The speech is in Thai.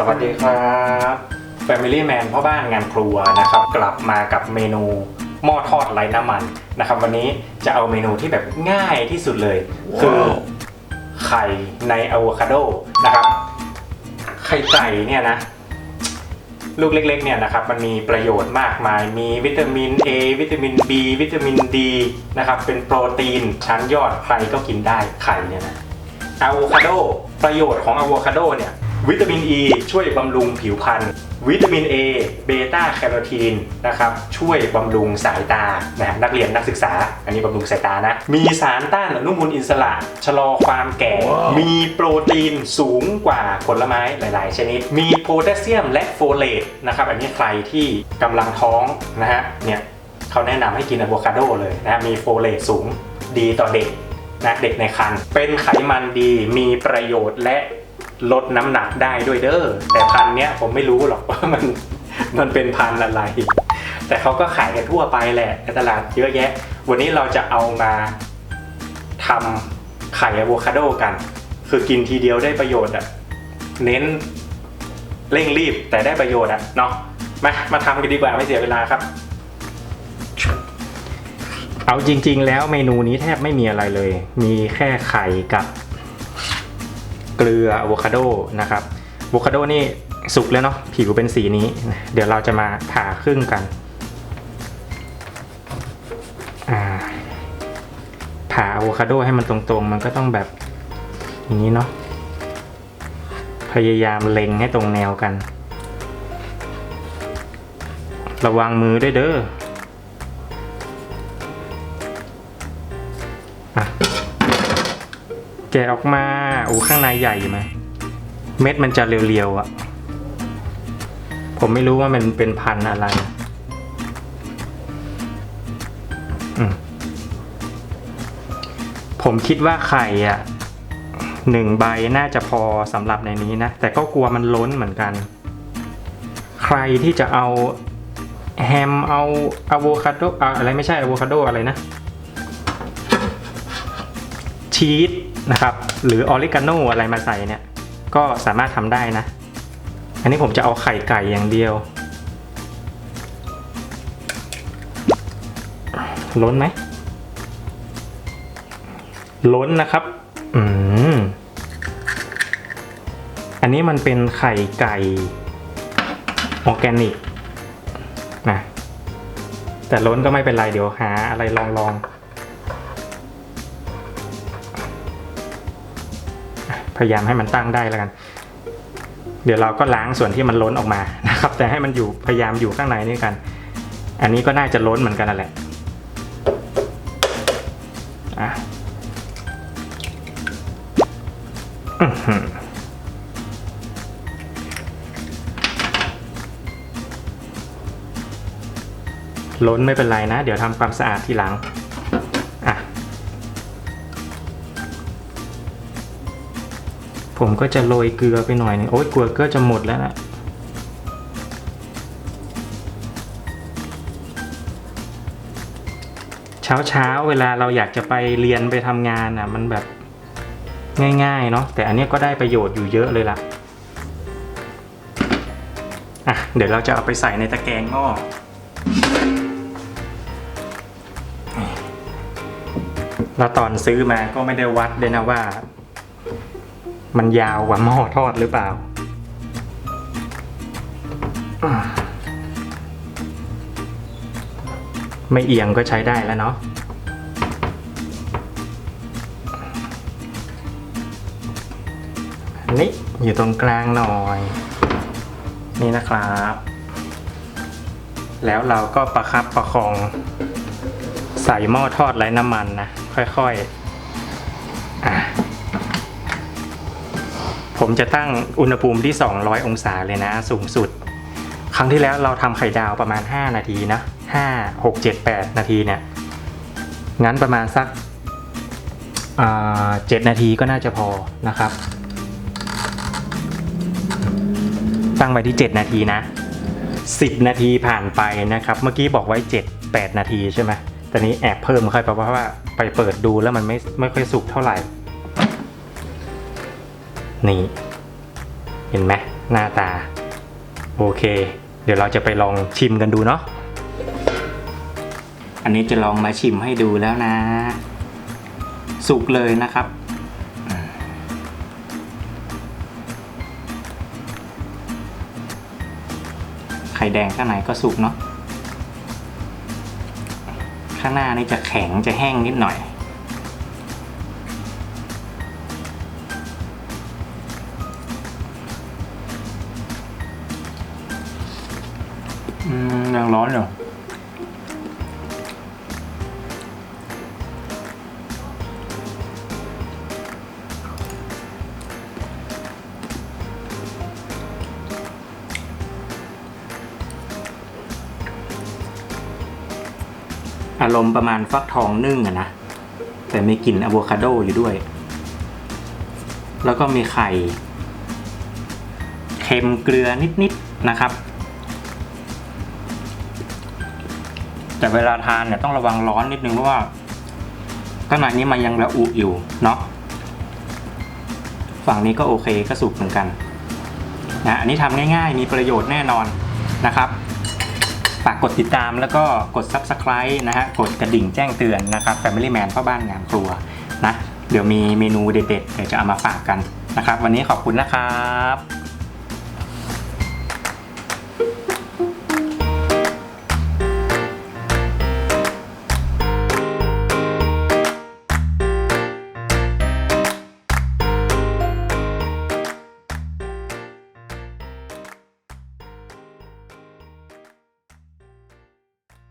สวัสดีครับ Family Man พ่อบ้านงานครัวนะครับ กลับมากับเมนูหม้อทอดไร้น้ำมันนะครับ วันนี้จะเอาเมนูที่แบบง่ายที่สุดเลย คือไข่ในอะโวคาโดนะครับ ไข่ไก่เนี่ยนะ ลูกเล็กๆเนี่ยนะครับ มันมีประโยชน์มากมาย มีวิตามิน A วิตามิน B วิตามิน D นะครับ เป็นโปรตีนชั้นยอดใครก็กินได้ไข่เนี่ยนะอะโวคาโดประโยชน์ของอะโวคาโดเนี่ย วิตามิน E ช่วยบำรุงผิวพรรณวิตามิน A เบต้าแคโรทีนนะครับช่วยบำรุงสายตานะนักเรียนนักศึกษา อันนี้บำรุงสายตานะ มีสารต้านอนุมูลอิสระชะลอความแก่ มีโปรตีนสูงกว่าผลไม้หลาย ๆ ชนิด มีโพแทสเซียมและโฟเลตนะครับอันนี้ใครที่กำลังท้องนะฮะเนี่ยเขาแนะนำให้กินอะโวคาโดเลยนะมีโฟเลตสูงดีต่อเด็กนะเด็กในครรภ์เป็นไขมันดีมีประโยชน์และ ลดน้ำหนักได้ด้วยเด้อแต่พันเนี้ยผมไม่รู้หรอกว่ามันมันเป็นพันอะไร แต่เขาก็ขายกันทั่วไปแหละในตลาดเยอะแยะ วันนี้เราจะเอามาทำไข่อะโวคาโดกัน คือกินทีเดียวได้ประโยชน์อะเน้นเร่งรีบแต่ได้ประโยชน์อะเนาะมามาทำกันดีกว่าไม่เสียเวลาครับ เอาจริง ๆ แล้วเมนูนี้แทบไม่มีอะไรเลย มีแค่ไข่กับ เกลืออะโวคาโดนะครับอะโวคาโดนี่สุกแล้วเนาะผิวเป็นสีนี้ เดี๋ยวเราจะมาผ่าครึ่งกันอ่าผ่าอะโวคาโดให้มันตรงๆ มันก็ต้องแบบอย่างนี้เนาะพยายามเล็งให้ตรงแนวกัน ระวังมือด้วยเด้อะออกมาโอ้ข้างในใหญ่ไหมเม็ดมันจะเรียวๆอะ่ะ ผมไม่รู้ว่ามันเป็นพันอะไรผมคิดว่าไข่อะหนึ่งใบน่าจะพอสำหรับในนี้นะ แต่ก็กลัวมันล้นเหมือนกัน ใครที่จะเอาแฮมเอาอะโวคาโดอะอะไรไม่ใช่อะโวคาโดอะไรนะ ชีส นะครับ หรือออริกาโนอะไรมาใส่เนี่ย ก็สามารถทำได้นะ อันนี้ผมจะเอาไข่ไก่อย่างเดียว ล้นไหม ล้นนะครับ อืม อันนี้มันเป็นไข่ไก่ออร์แกนิกนะแต่ล้นก็ไม่เป็นไร เดี๋ยวหาอะไรลองลอง พยายามให้มันตั้งได้แล้วกัน เดี๋ยวเราก็ล้างส่วนที่มันล้นออกมานะครับ แต่ให้มันอยู่พยายามอยู่ข้างในนี่กัน อันนี้ก็น่าจะล้นเหมือนกันนั่นแหละอะล้นไม่เป็นไรนะ เดี๋ยวทำความสะอาดทีหลัง ผมก็จะโรยเกลือไปหน่อยนึงโอ๊ยเกลือก็จะหมดแล้วนะเช้าเช้าๆเวลาเราอยากจะไปเรียนไปทำงานอะ มันแบบง่ายๆเนาะแต่อันนี้ก็ได้ประโยชน์อยู่เยอะเลยล่ะอะเดี๋ยวเราจะเอาไปใส่ในตะแกรงหม้อแล้วตอนซื้อมาก็ไม่ได้วัดเลยนะว่า มันยาวกว่าหม้อทอดหรือเปล่า ไม่เอียงก็ใช้ได้แล้วเนาะอันนี้อยู่ตรงกลางหน่อย นี่นะครับ แล้วเราก็ประครับประคอง ใส่หม้อทอดไร้น้ำมันนะ ค่อยๆ ผมจะตั้งอุณหภูมิที่ 200 องศาเลยนะสูงสุด ครั้งที่แล้วเราทำไข่ดาวประมาณ 5 นาทีนะ5 6 7 8 นาทีเนี่ยงั้นประมาณสักอ่า7นาทีก็น่าจะพอนะครับ ตั้งไว้ที่ 7 นาทีนะ 10 นาทีผ่านไปนะครับ เมื่อกี้บอกไว้ 7 8 นาทีใช่ไหมตอนนี้แอบเพิ่มค่อยเพราะว่าไปเปิดดูแล้วมันไม่ไม่ค่อยสุกเท่าไหร่ นี่ เห็นไหมหน้าตา โอเค เดี๋ยวเราจะไปลองชิมกันดูเนาะอันนี้จะลองมาชิมให้ดูแล้วนะ สุกเลยนะครับไข่แดงข้างในก็สุกเนาะข้างหน้านี่จะแข็งจะแห้งนิดหน่อย อืมยังร้อนอยู่อารมณ์ประมาณฟักทองนึ่งอะนะ แต่มีกลิ่นอะโวคาโดอยู่ด้วย แล้วก็มีไข่ เค็มเกลือนิดๆนะครับ แต่เวลาทานเนี่ยต้องระวังร้อนนิดนึงเพราะว่าข้างในนี้มันยังระอุอยู่เนาะฝั่งนี้ก็โอเคก็สุกเหมือนกันนะอันนี้ทำง่ายๆ มีประโยชน์แน่นอนนะครับฝากกดติดตามแล้วก็กด Subscribe นะฮะกดกระดิ่งแจ้งเตือนนะครับ Family Man พ่อบ้านงานครัวนะเดี๋ยวมีเมนูเด็ดๆเดี๋ยวจะเอามาฝากกันนะครับ วันนี้ขอบคุณนะครับ